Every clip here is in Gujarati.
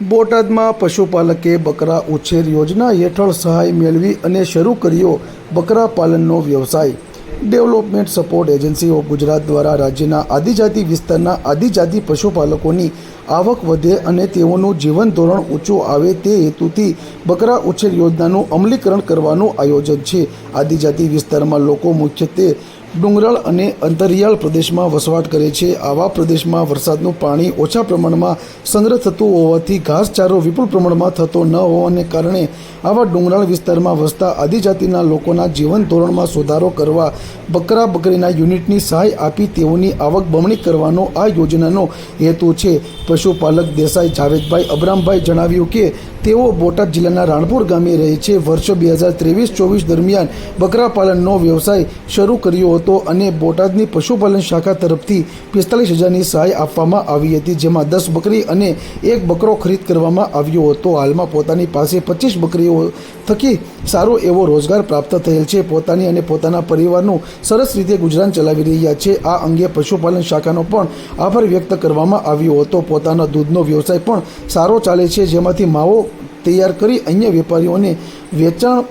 બોટાદમાં પશુપાલકે બકરા ઉછેર યોજના હેઠળ સહાય મેળવી અને શરૂ કર્યો બકરા પાલનનો વ્યવસાય. Development support agency of Gujarat દ્વારા રાજ્યના આદિજાતિ વિસ્તારના આદિજાતિ પશુપાલકોની આવક વધે અને તેઓનું જીવન ધોરણ ઊંચું આવે તે હેતુથી બકરા ઉછેર યોજનાનું અમલીકરણ કરવાનું આયોજન છે. આદિજાતિ વિસ્તારમાં લોકો મુખ્યત્વે ડુંગરાળ અને અંતરિયાળ પ્રદેશમાં વસવાટ કરે છે. આવા પ્રદેશમાં વરસાદનું પાણી ઓછા પ્રમાણમાં સંગ્રહ થતું હોવાથી ઘાસચારો વિપુલ પ્રમાણમાં થતો ન હોવાને કારણે આવા ડુંગરાળ વિસ્તારમાં વસતા આદિજાતિના લોકોના જીવન ધોરણમાં સુધારો કરવા બકરા બકરીના યુનિટની સહાય આપી તેઓની આવક બમણી કરવાનો આ યોજનાનો હેતુ છે. પશુપાલક દેસાઈ જાવેદભાઈ અબ્રામભાઈ જણાવ્યું કે તેઓ બોટાદ જિલ્લાના રાણપુર ગામે રહે છે. વર્ષો બે હજાર ત્રેવીસ ચોવીસ દરમિયાન બકરા પાલનનો વ્યવસાય શરૂ કર્યો હતો અને બોટાદની પશુપાલન શાખા તરફથી પિસ્તાલીસ હજારની સહાય આપવામાં આવી હતી, જેમાં દસ બકરી અને એક બકરો ખરીદ કરવામાં આવ્યો હતો. હાલમાં પોતાની પાસે પચીસ બકરીઓ થકી સારો એવો રોજગાર પ્રાપ્ત થયેલ છે. પોતાની અને પોતાના પરિવારનું સરસ રીતે ગુજરાન ચલાવી રહ્યા છે. આ અંગે પશુપાલન શાખાનો પણ આભાર વ્યક્ત કરવામાં આવ્યો હતો. પોતાના દૂધનો વ્યવસાય પણ સારો ચાલે છે, જેમાંથી માવો તૈયાર કરી અન્ય વેપારીઓને વેચાણ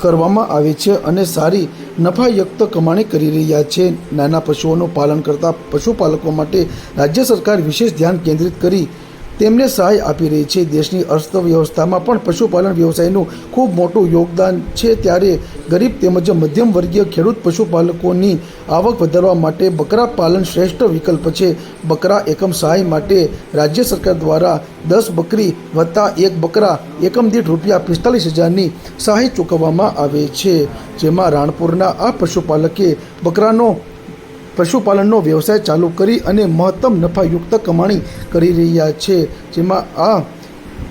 કરવામાં આવે છે અને સારી નફાયુક્ત કમાણી કરી રહ્યા છે. નાના પશુઓનું પાલન કરતા પશુપાલકો માટે રાજ્ય સરકાર વિશેષ ધ્યાન કેન્દ્રિત કરી તેમને સહાય આપી રહી છે. દેશની અર્થવ્યવસ્થામાં પણ પશુપાલન વ્યવસાયનું ખૂબ મોટું યોગદાન છે. ત્યારે ગરીબ તેમજ મધ્યમ વર્ગીય ખેડૂત પશુપાલકોની આવક વધારવા માટે બકરા પાલન શ્રેષ્ઠ વિકલ્પ છે. બકરા એકમ સહાય માટે રાજ્ય સરકાર દ્વારા દસ બકરી વત્તા એક બકરા એકમ દીઠ રૂપિયા પિસ્તાલીસ હજારની સહાય ચૂકવવામાં આવે છે. જેમાં રાણપુરના આ પશુપાલકે બકરાનો પશુપાલનનો વ્યવસાય ચાલુ કરી અને મહત્તમ નફાયુક્ત કમાણી કરી રહ્યા છે, જેમાં આ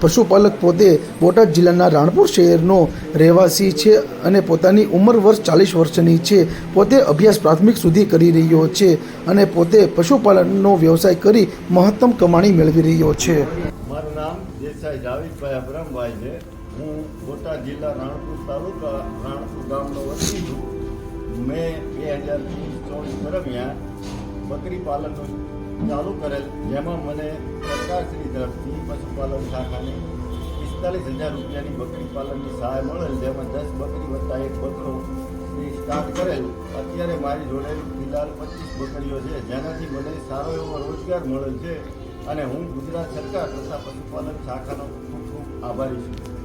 પશુપાલક પોતે બોટાદ જિલ્લાના રાણપુર શહેરનો રહેવાસી છે અને પોતાની ઉંમર વર્ષ ચાલીસ વર્ષની છે. પોતે અભ્યાસ પ્રાથમિક સુધી કરી રહ્યો છે અને પોતે પશુપાલનનો વ્યવસાય કરી મહત્તમ કમાણી મેળવી રહ્યો છે. મારું નામ દેસાઈ જાવેદભાઈ અબ્રમભાઈ છે. હું બોટાદ જિલ્લા રાણપુર તાલુકા રાણપુર ગામનો વતની છું. મેં બે હજાર ત્રીસ ચોવીસ દરમિયાન બકરી પાલનનું ચાલુ કરેલ, જેમાં મને સરકારશ્રી તરફથી પશુપાલન શાખાને પિસ્તાલીસ હજાર રૂપિયાની બકરી પાલનની સહાય મળેલ, જેમાં દસ બકરી વત્તા એક બકરો સ્ટાર્ટ કરેલ. અત્યારે મારી જોડે ફિલહાલ પચીસ બકરીઓ છે, જેનાથી મને સારો એવો રોજગાર મળેલ છે અને હું ગુજરાત સરકાર તથા પશુપાલન શાખાનો ખૂબ ખૂબ આભારી છું.